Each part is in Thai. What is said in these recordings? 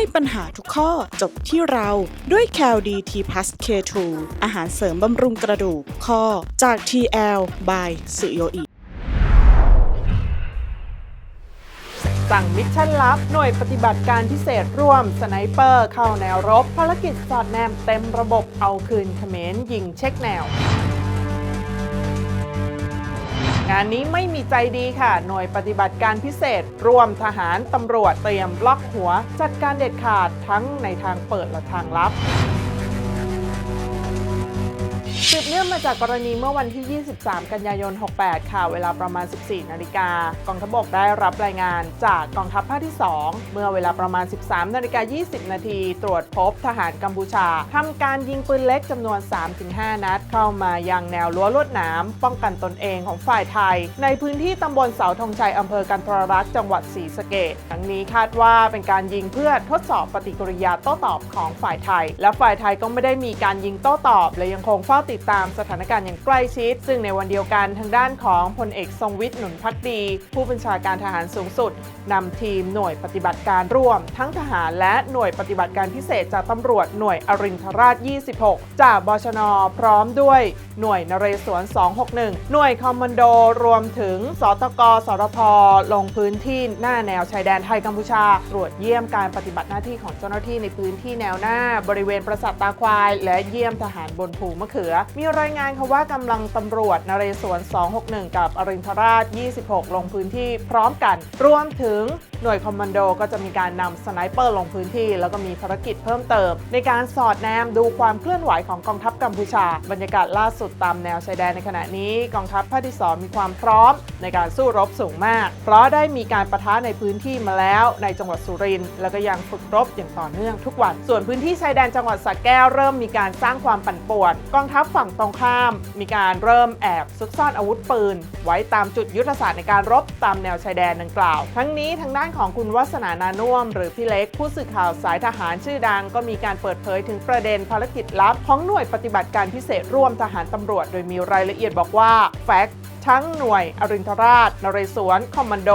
ให้ปัญหาทุกข้อจบที่เราด้วย c a l d t plus K2 อาหารเสริมบำรุงกระดูกข้อจาก TL by สุโยอิสั่งมิชชั่นลับ หน่วยปฏิบัติการพิเศษร่วมสไนเปอร์เข้าแนวรบ ภารกิจสอดแนมเต็มระบบเอาคืนเขมรยิงเช็คแนวานนี้ไม่มีใจดีค่ะ หน่วยปฏิบัติการพิเศษร่วมทหารตำรวจเตรียมล็อกหัว จัดการเด็ดขาดทั้งในทางเปิดและทางลับ สืบเนื่องมาจากกรณีเมื่อวันที่ 23 กันยายน 68 ค่ะ เวลาประมาณ 14 นาฬิกา กองทัพบกได้รับรายงานจากกองทัพภาคที่ 2 เมื่อเวลาประมาณ 13 นาฬิกา 20 นาที ตรวจพบทหารกัมพูชา ทำการยิงปืนเล็กจำนวน 3-5 นัด เข้ามายังแนวรั้วลวดหนาม ป้องกันตนเองของฝ่ายไทย ในพื้นที่ตำบลเสาธงชัยอำเภอกันทรรักษ์ จังหวัดศรีสะเกษทั้งนี้คาดว่าเป็นการยิงเพื่อทดสอบปฏิกิริยาโต้ตอบของฝ่ายไทย และฝ่ายไทยก็ไม่ได้มีการยิงโต้ตอบ และยังคงเฝ้าติดตามสถานการณ์อย่างใกล้ชิด ซึ่งในวันเดียวกันทางด้านของพลเอกทรงวิทย์หนุนพักดี ผู้บัญชาการทหารสูงสุดนำทีมหน่วยปฏิบัติการร่วม ทั้งทหารและหน่วยปฏิบัติการพิเศษจากตำรวจหน่วยอรินทราช 26 จากบชน พร้อมด้วยหน่วยนเรศวร 261 หน่วยคอมมานโดรวมถึงสตกสรพลงพื้นที่หน้าแนวชายแดนไทยกัมพูชา ตรวจเยี่ยมการปฏิบัติหน้าที่ของเจ้าหน้าที่ในพื้นที่แนวหน้า บริเวณปราสาทตาควาย และเยี่ยมทหารบนภูมะเขือมีรายงานค่ะว่ากำลังตำรวจนเรศวร 261 กับอรินทราช 26 ลงพื้นที่พร้อมกัน รวมถึงหน่วยคอมมานโดก็จะมีการนำสไนเปอร์ลงพื้นที่ แล้วก็มีภารกิจเพิ่มเติม ในการสอดแนมดูความเคลื่อนไหวของกองทัพกัมพูชา บรรยากาศล่าสุดตามแนวชายแดนในขณะนี้กองทัพภาคที่สองมีความพร้อม ในการสู้รบสูงมาก เพราะได้มีการประทะในพื้นที่มาแล้วในจังหวัดสุรินทร์แล้วก็ยังฝึกรบอย่างต่อเนื่องทุกวัน ส่วนพื้นที่ชายแดนจังหวัดสระแก้วเริ่มมีการสร้างความปั่นป่วน กองทัพฝั่งตรงข้าม มีการเริ่มแอบซุกซ่อนอาวุธปืน ไว้ตามจุดยุทธศาสตร์ในการรบตามแนวชายแดนดังกล่าว ทั้งนี้ทางด้านของคุณวัฒนานานุ่ม หรือพี่เล็กผู้สื่อข่าวสายทหารชื่อดัง ก็มีการเปิดเผยถึงประเด็นภารกิจลับของหน่วยปฏิบัติการพิเศษร่วมทหารตำรวจ โดยมีรายละเอียดบอกว่าแฟก ทั้งหน่วยอรินทราชนเรศวร คอมมานโด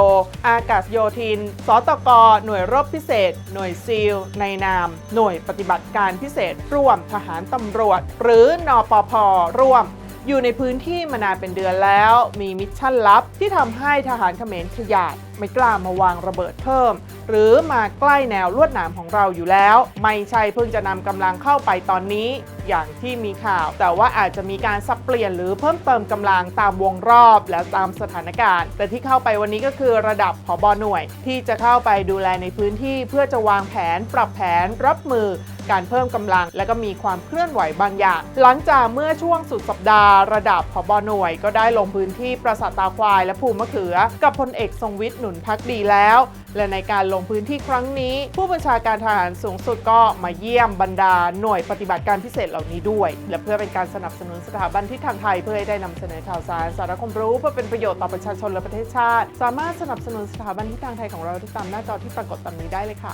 อากาศโยธิน สตก หน่วยรบพิเศษ หน่วยซีล ในนาม หน่วยปฏิบัติการพิเศษ ร่วมทหารตำรวจ หรือนอปพร่วม อยู่ในพื้นที่มานานเป็นเดือนแล้ว มีมิชชั่นลับที่ทำให้ทหารเขมรขยาดไม่กล้ามาวางระเบิดเพิ่ม หรือมาใกล้แนวลวดหนามของเราอยู่แล้ว ไม่ใช่เพิ่งจะนำกำลังเข้าไปตอนนี้ อย่างที่มีข่าว แต่ว่าอาจจะมีการสับเปลี่ยนหรือเพิ่มเติมกำลังตามวงรอบและตามสถานการณ์ แต่ที่เข้าไปวันนี้ก็คือระดับผบหน่วย ที่จะเข้าไปดูแลในพื้นที่เพื่อจะวางแผนปรับแผนรับมือ การเพิ่มกำลัง และก็มีความเคลื่อนไหวบางอย่าง หลังจากเมื่อช่วงสุดสัปดาห์ ระดับผบหน่วย ก็ได้ลงพื้นที่ปราสาทตาควายและภูมะเขือ กับพลเอกทรงวิทย์หนุนพักดีแล้ว และในการลงพื้นที่ครั้งนี้ ผู้บัญชาการทหารสูงสุดก็มาเยี่ยมบรรดาหน่วยปฏิบัติการพิเศษเหล่านี้ด้วย และเพื่อเป็นการสนับสนุนสถาบันที่ทางไทยเพื่อให้ได้นำเสนอข่าวสารสาระความรู้เพื่อเป็นประโยชน์ต่อประชาชนและประเทศชาติ สามารถสนับสนุนสถาบันที่ทางไทยของเราที่ตามหน้าจอที่ปรากฏตามนี้ได้เลยค่ะ